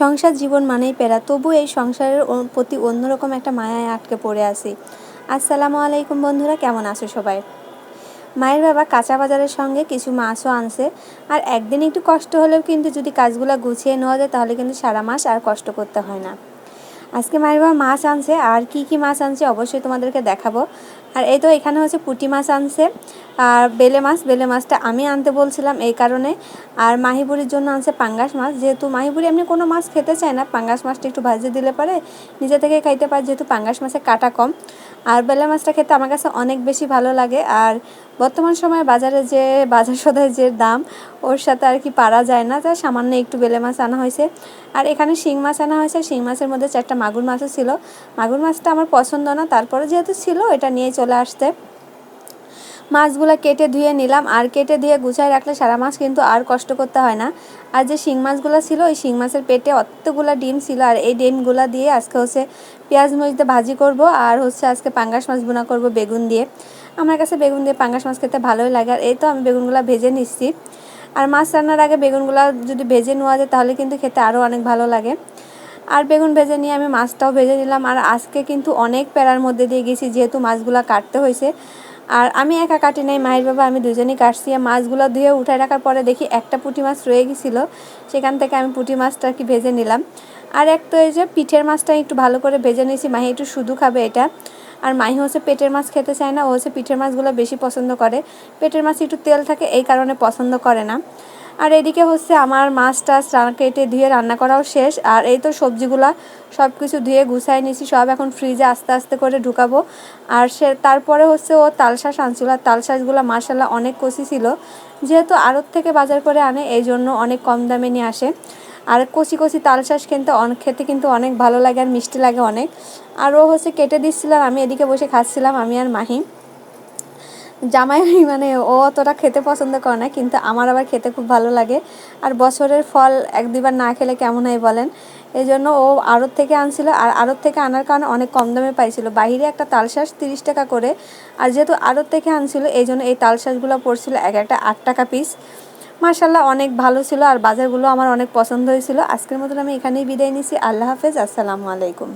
সংসার জীবন মানেই পেরা তবু এই সংসারের প্রতি অন্যরকম একটা মায়ায় আটকে পড়ে আছি। আসসালামু আলাইকুম বন্ধুরা, কেমন আছো সবাই? মায়ের বাবা কাঁচা বাজারের সঙ্গে কিছু মাছও আনছে। আর একদিন একটু কষ্ট হলেও কিন্তু যদি কাজগুলো গুছিয়ে নেওয়া যায়, তাহলে কিন্তু সারা মাস আর কষ্ট করতে হয় না। আজকে মায়ের বাবা মাছ আনছে, আর কি কি মাছ আনছে অবশ্যই তোমাদেরকে দেখাবো। আর এই তো এখানে হচ্ছে পুটি মাছ আনছে, আর বেলে মাছ, বেলে মাছটা আমি আনতে বলছিলাম এই কারণে। আর মাহিবুরির জন্য আনছে পাঙ্গাস মাছ, যেহেতু মাহিবুরি এমনি কোনো মাছ খেতে চায় না, পাঙ্গাস মাছটা একটু ভাজিয়ে দিলে পারে, নিজে থেকে খাইতে পারে, যেহেতু পাঙ্গাস মাছের কাটা কম। আর বেলে মাছটা খেতে আমার কাছে অনেক বেশি ভালো লাগে। আর বর্তমান সময়ে বাজারে যে বাজার সদায় যে দাম, ওর সাথে আর কি পারা যায় না। তাই সামান্য একটু বেলে মাছ আনা হয়েছে। আর এখানে শিং মাছ আনা হয়েছে। শিং মাছের মধ্যে চারটা মাগুর মাছও ছিল। মাগুর মাছটা আমার পছন্দ না। তারপরে যেহেতু ছিল, এটা নিয়ে চলে আসতে। মাছগুলো কেটে ধুয়ে নিলাম। আর কেটে ধুয়ে গুছায় রাখলে সারা মাছ কিন্তু আর কষ্ট করতে হয় না। আর যে শিং মাছগুলো ছিল, ওই শিং মাছের পেটে অতগুলো ডিম ছিল। আর এই ডিমগুলো দিয়ে আজকে হচ্ছে পেঁয়াজ মরিচতে ভাজি করব। আর হচ্ছে আজকে পাঙ্গাস মাছ বোনা করব বেগুন দিয়ে। আমার কাছে বেগুন দিয়ে পাঙ্গাস মাছ খেতে ভালোই লাগে। আর এই তো আমি বেগুনগুলো ভেজে নিচ্ছি। আর মাছ রান্নার আগে বেগুনগুলো যদি ভেজে নেওয়া যায়, তাহলে কিন্তু খেতে আরও অনেক ভালো লাগে। আর বেগুন ভেজে নিয়ে আমি মাছটাও ভেজে নিলাম। আর আজকে কিন্তু অনেক প্যারার মধ্যে দিয়ে গেছি, যেহেতু মাছগুলো কাটতে হয়েছে। আর আমি একা কাটি নাই, মায়ের বাবা, আমি দুজনেই কাটছি আর মাছগুলো ধুয়ে উঠায় রাখার পরে দেখি একটা পুঁটি মাছ রয়ে গেছিল, সেখান থেকে আমি পুঁটি মাছটা কি ভেজে নিলাম। আর এক তো এই যে পিঠের মাছটা একটু ভালো করে ভেজে নিয়েছি, মাহি একটু শুধু খাবে এটা। আর মাহি হচ্ছে পেটের মাছ খেতে চায় না, ও হচ্ছে পিঠের মাছগুলো বেশি পছন্দ করে। পেটের মাছ একটু তেল থাকে, এই কারণে পছন্দ করে না। আর এদিকে হচ্ছে আমার মাছ টাছ কেটে ধুয়ে রান্না করাও শেষ। আর এই তো সবজিগুলা সব কিছু ধুয়ে গুছাই নিয়েছি, সব এখন ফ্রিজে আস্তে আস্তে করে ঢুকাবো। আর সে তারপরে হচ্ছে ও তালশাঁস আনছিল, আর তালশাঁসগুলো মাসাল্লাহ অনেক কষি ছিল। যেহেতু আড়ত থেকে বাজার করে আনে, এই জন্য অনেক কম দামে নিয়ে আসে। আর কচি কচি তালশাঁস কিন্তু অনেক খেতে কিন্তু অনেক ভালো লাগে আর মিষ্টি লাগে অনেক। আর ও হচ্ছে কেটে দিচ্ছিল আমি এদিকে বসে খাচ্ছিলাম, আমি আর মাহি। জামাই মানে ও অতটা খেতে পছন্দ করে না, কিন্তু আমার আবার খেতে খুব ভালো লাগে। আর বছরের ফল এক দুবার না খেলে কেমন হয় বলেন? এই জন্য ও আড়ত থেকে আনছিল, আর আড়ত থেকে আনার কারণে অনেক কম দামে পাইছিল। বাইরে একটা তালশাঁস তিরিশ টাকা করে, আর যেহেতু আড়ত থেকে আনছিল এই জন্য এই তালশাঁসগুলো পড়ছিল এক একটা আট টাকা পিস মার্শাল্লাহ অনেক ভালো ছিল, আর বাজারগুলো আমার অনেক পছন্দ হয়েছিল। আজকের মতন আমি এখানেই বিদায় নিছি। আল্লাহ হাফেজ, আসসালামু আলাইকুম।